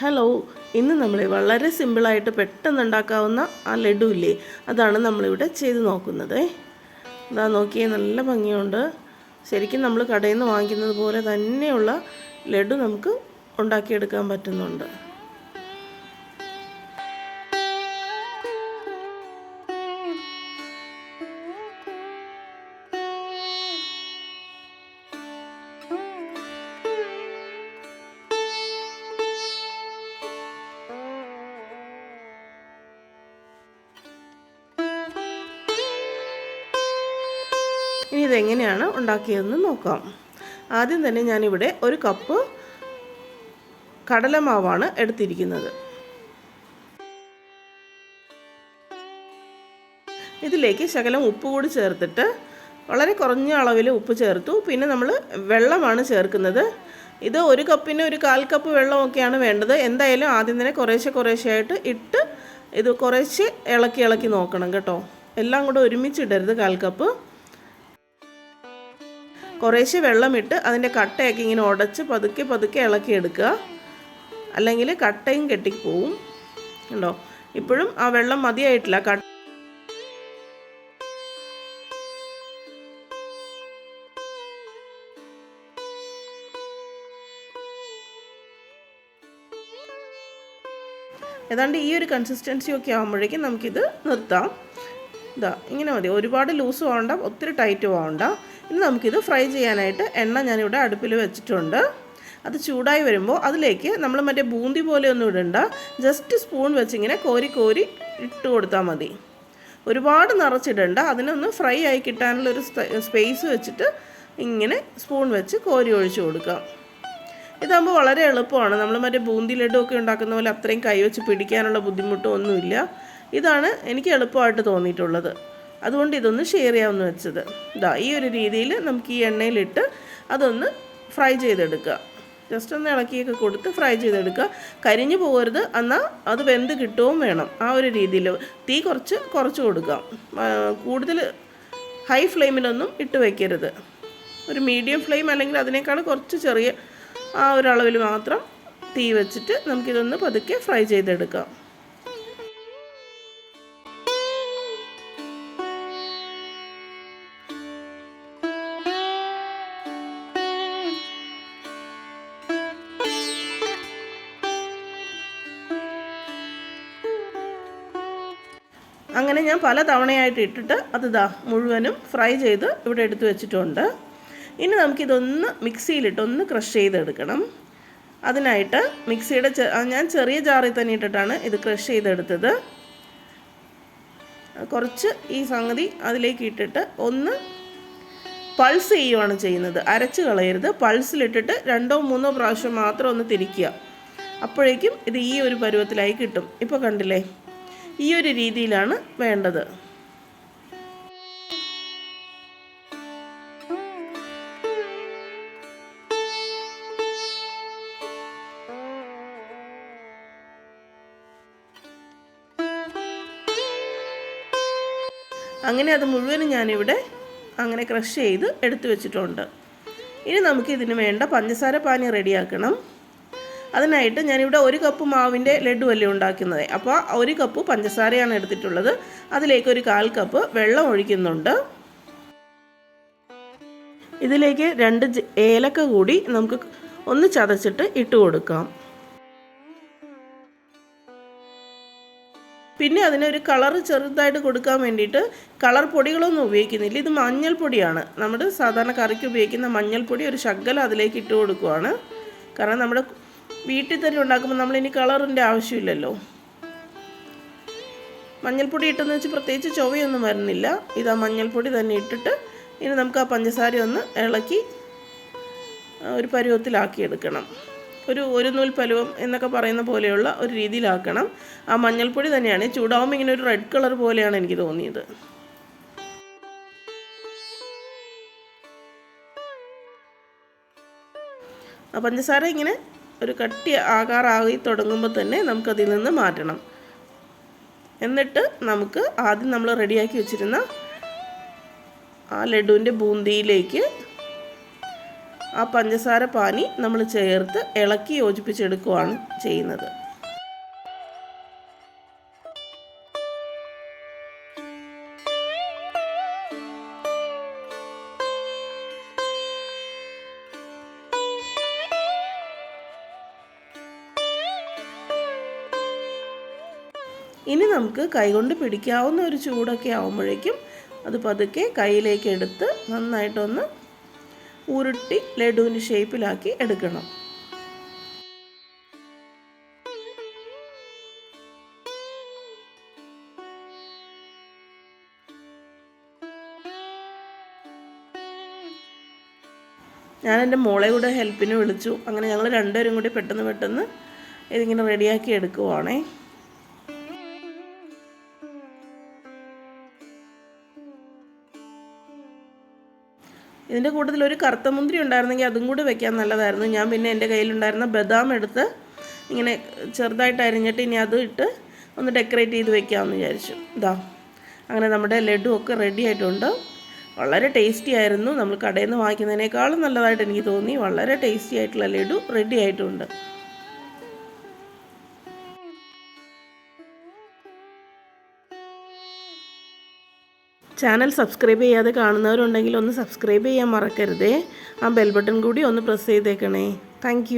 Hello ഇന്ന് നമ്മൾ വളരെ സിമ്പിളായിട്ട് പെട്ടെന്ന് ഉണ്ടാക്കാവുന്ന ആ ലഡു ഇല്ലേ? അതാണ് നമ്മളിവിടെ ചെയ്ത് നോക്കുന്നത്. ഇതാ നോക്കിയേ നല്ല ഭംഗിയുണ്ട്. ശരിക്കും നമ്മൾ കടയിൽ നിന്ന് വാങ്ങിക്കുന്നത് പോലെ തന്നെയുള്ള ലഡു നമുക്ക് ഉണ്ടാക്കിയെടുക്കാൻ പറ്റുന്നുണ്ട്. ഇനി ഇതെങ്ങനെയാണ് ഉണ്ടാക്കിയതെന്ന് നോക്കാം. ആദ്യം തന്നെ ഞാനിവിടെ ഒരു കപ്പ് കടലമാവാണ് എടുത്തിരിക്കുന്നത്. ഇതിലേക്ക് ശകലം ഉപ്പ് കൂടി ചേർത്തിട്ട് വളരെ കുറഞ്ഞ അളവിൽ ഉപ്പ് ചേർത്തു. പിന്നെ നമ്മൾ വെള്ളമാണ് ചേർക്കുന്നത്. ഇത് ഒരു കപ്പിന് ഒരു കാൽ കപ്പ് വെള്ളമൊക്കെയാണ് വേണ്ടത്. എന്തായാലും ആദ്യം തന്നെ കുറേശ്ശെ കുറേശ്ശെയായിട്ട് ഇട്ട് ഇത് കുറേശ്ശെ ഇളക്കി ഇളക്കി നോക്കണം കേട്ടോ. എല്ലാം കൂടെ ഒരുമിച്ചിടരുത് കാൽ കപ്പ്. കുറേശ്ശെ വെള്ളമിട്ട് അതിന്റെ കട്ടയൊക്കെ ഇങ്ങനെ ഉടച്ച് പതുക്കെ പതുക്കെ ഇളക്കി എടുക്കുക. അല്ലെങ്കിൽ കട്ടയും കെട്ടിപ്പോവും. ഉണ്ടോ ഇപ്പോഴും ആ വെള്ളം മതിയായിട്ടില്ല. കട്ട ഏതാണ്ട് ഈ ഒരു കൺസിസ്റ്റൻസി ഒക്കെ ആകുമ്പോഴേക്കും നമുക്കിത് നിർത്താം. ഇതാ ഇങ്ങനെ മതി. ഒരുപാട് ലൂസും ആവണ്ട ഒത്തിരി ടൈറ്റും ആവണ്ട. ഇനി നമുക്കിത് ഫ്രൈ ചെയ്യാനായിട്ട് എണ്ണ ഞാനിവിടെ അടുപ്പിൽ വെച്ചിട്ടുണ്ട്. അത് ചൂടായി വരുമ്പോൾ അതിലേക്ക് നമ്മൾ മറ്റേ ബൂന്തി പോലെ ഒന്നും ഇടണ്ട. ജസ്റ്റ് സ്പൂൺ വെച്ചിങ്ങനെ കോരി കോരി ഇട്ട് കൊടുത്താൽ മതി. ഒരുപാട് നിറച്ചിടണ്ട. അതിനൊന്ന് ഫ്രൈ ആയി കിട്ടാനുള്ളൊരു സ്പേസ് വെച്ചിട്ട് ഇങ്ങനെ സ്പൂൺ വെച്ച് കോരി ഒഴിച്ച് കൊടുക്കാം ഇതാകുമ്പോൾ വളരെ എളുപ്പമാണ്. നമ്മൾ മറ്റേ ബൂന്തി ലഡു ഒക്കെ ഉണ്ടാക്കുന്ന പോലെ അത്രയും കൈവച്ച് പിടിക്കാനുള്ള ബുദ്ധിമുട്ടും ഒന്നുമില്ല ഇതാണ് എനിക്ക് എളുപ്പമായിട്ട് തോന്നിയിട്ടുള്ളത്. അതുകൊണ്ട് ഇതൊന്ന് ഷെയർ ചെയ്യാമെന്ന് വെച്ചത്. ഇതാ ഈ ഒരു രീതിയിൽ നമുക്ക് ഈ എണ്ണയിലിട്ട് അതൊന്ന് ഫ്രൈ ചെയ്തെടുക്കുക. ജസ്റ്റ് ഒന്ന് ഇളക്കിയൊക്കെ കൊടുത്ത് ഫ്രൈ ചെയ്തെടുക്കുക. കരിഞ്ഞു പോകരുത്. എന്നാൽ അത് വെന്ത് കിട്ടുകയും വേണം. ആ ഒരു രീതിയിൽ തീ കുറച്ച് കുറച്ച് കൊടുക്കാം കൂടുതൽ ഹൈ ഫ്ലെയിമിലൊന്നും ഇട്ട് വയ്ക്കരുത് ഒരു മീഡിയം ഫ്ലെയിം അല്ലെങ്കിൽ അതിനേക്കാൾ കുറച്ച് ചെറിയ ആ ഒരു അളവിൽ മാത്രം തീ വെച്ചിട്ട് നമുക്കിതൊന്ന് പതുക്കെ ഫ്രൈ ചെയ്തെടുക്കാം. അങ്ങനെ ഞാൻ പല തവണയായിട്ട് ഇട്ടിട്ട് അത് ഇതാ മുഴുവനും ഫ്രൈ ചെയ്ത് ഇവിടെ എടുത്തു വെച്ചിട്ടുണ്ട്. ഇനി നമുക്കിതൊന്ന് മിക്സിയിലിട്ട് ഒന്ന് ക്രഷ് ചെയ്തെടുക്കണം. അതിനായിട്ട് മിക്സിയുടെ ഞാൻ ചെറിയ ജാറിൽ തന്നെ ഇട്ടിട്ടാണ് ഇത് ക്രഷ് ചെയ്തെടുത്തത്. കുറച്ച് ഈ സംഗതി അതിലേക്ക് ഇട്ടിട്ട് ഒന്ന് പൾസ് ചെയ്യുവാണ് ചെയ്യുന്നത്. അരച്ച് കളയരുത്. പൾസിലിട്ടിട്ട് രണ്ടോ മൂന്നോ പ്രാവശ്യം മാത്രം ഒന്ന് തിരിക്കുക. അപ്പോഴേക്കും ഇത് ഈ ഒരു പരുവത്തിലായി കിട്ടും. ഇപ്പോൾ കണ്ടില്ലേ? ഈ ഒരു രീതിയിലാണ് വേണ്ടത്. അങ്ങനെ അത് മുഴുവനും ഞാനിവിടെ അങ്ങനെ ക്രഷ് ചെയ്ത് എടുത്തു വെച്ചിട്ടുണ്ട്. ഇനി നമുക്ക് ഇതിന് വേണ്ട പഞ്ചസാര പാനി റെഡിയാക്കണം. അതിനായിട്ട് ഞാനിവിടെ ഒരു കപ്പ് മാവിന്റെ ലഡുവല്ലേ ഉണ്ടാക്കുന്നത്. അപ്പോൾ ഒരു കപ്പ് പഞ്ചസാരയാണ് എടുത്തിട്ടുള്ളത്. അതിലേക്ക് ഒരു കാൽ കപ്പ് വെള്ളം ഒഴിക്കുന്നുണ്ട്. ഇതിലേക്ക് രണ്ട് ഏലക്ക കൂടി നമുക്ക് ഒന്ന് ചതച്ചിട്ട് ഇട്ട് കൊടുക്കാം. പിന്നെ അതിനൊരു കളർ ചെറുതായിട്ട് കൊടുക്കാൻ വേണ്ടിയിട്ട് കളർ പൊടികളൊന്നും ഉപയോഗിക്കുന്നില്ല. ഇത് മഞ്ഞൾപ്പൊടിയാണ് നമ്മുടെ സാധാരണ കറിക്ക് ഉപയോഗിക്കുന്ന മഞ്ഞൾപ്പൊടി ഒരു ശകലം അതിലേക്ക് ഇട്ട് കൊടുക്കുവാണ്. കാരണം നമ്മുടെ വീട്ടിൽ തന്നെ ഉണ്ടാക്കുമ്പോൾ നമ്മൾ ഇനി കളറിന്റെ ആവശ്യമില്ലല്ലോ. മഞ്ഞൾപ്പൊടി ഇട്ടെന്ന് വെച്ച് പ്രത്യേകിച്ച് ചൊവയൊന്നും വരുന്നില്ല. ഇതാ മഞ്ഞൾപ്പൊടി തന്നെ ഇട്ടിട്ട് ഇനി നമുക്ക് ആ പഞ്ചസാര ഒന്ന് ഇളക്കി ഒരു പരുവത്തിലാക്കി എടുക്കണം. ഒരു ഒരു നൂൽ പരുവം എന്നൊക്കെ പറയുന്ന പോലെയുള്ള ഒരു രീതിയിലാക്കണം. ആ മഞ്ഞൾപ്പൊടി തന്നെയാണ്. ചൂടാവുമ്പോൾ ഇങ്ങനെ ഒരു റെഡ് കളർ പോലെയാണ് എനിക്ക് തോന്നിയത്. ആ പഞ്ചസാര ഇങ്ങനെ ഒരു കട്ടി ആകാറായി തുടങ്ങുമ്പോൾ തന്നെ നമുക്കതിൽ നിന്ന് മാറ്റണം. എന്നിട്ട് നമുക്ക് ആദ്യം നമ്മൾ റെഡിയാക്കി വെച്ചിരുന്ന ആ ലഡുവിന്റെ ബൂന്തിയിലേക്ക് ആ പഞ്ചസാര പാനി നമ്മൾ ചേർത്ത് ഇളക്കി യോജിപ്പിച്ചെടുക്കുകയാണ് ചെയ്യുന്നത്. ഇനി നമുക്ക് കൈകൊണ്ട് പിടിക്കാവുന്ന ഒരു ചൂടൊക്കെ ആവുമ്പോഴേക്കും അത് പതുക്കെ കയ്യിലേക്ക് എടുത്ത് നന്നായിട്ടൊന്ന് ഉരുട്ടി ലഡുവിന്റെ ഷേപ്പിലാക്കി എടുക്കണം. ഞാൻ എന്റെ മോളെ കൂടെ ഹെൽപ്പിന് വിളിച്ചു. അങ്ങനെ ഞങ്ങൾ രണ്ടുപേരും കൂടി പെട്ടെന്ന് പെട്ടെന്ന് ഇതിങ്ങനെ റെഡിയാക്കി എടുക്കുവാണേ. ഇതിന്റെ കൂട്ടത്തിൽ ഒരു കറുത്ത മുന്തിരി ഉണ്ടായിരുന്നെങ്കിൽ അതും കൂടി വെക്കാൻ നല്ലതായിരുന്നു. ഞാൻ പിന്നെ എന്റെ കയ്യിലുണ്ടായിരുന്ന ബദാം എടുത്ത് ഇങ്ങനെ ചെറുതായിട്ട് അരിഞ്ഞിട്ട് ഇനി അത് ഇട്ട് ഒന്ന് ഡെക്കറേറ്റ് ചെയ്ത് വെക്കാമെന്ന് വിചാരിച്ചു. ഇതാ അങ്ങനെ നമ്മുടെ ലഡു ഒക്കെ റെഡി ആയിട്ടുണ്ട്. വളരെ ടേസ്റ്റി ആയിരുന്നു. നമ്മൾ കടയിൽ നിന്ന് വാങ്ങിക്കുന്നതിനേക്കാളും നല്ലതായിട്ട് എനിക്ക് തോന്നി. വളരെ ടേസ്റ്റി ആയിട്ടുള്ള ലഡു റെഡി ആയിട്ടുണ്ട്. ചാനൽ സബ്സ്ക്രൈബ് ചെയ്യാതെ കാണുന്നവരുണ്ടെങ്കിൽ ഒന്ന് സബ്സ്ക്രൈബ് ചെയ്യാൻ മറക്കരുതേ. ആ ബെൽ ബട്ടൺ കൂടി ഒന്ന് പ്രസ് ചെയ്തേക്കണേ. താങ്ക്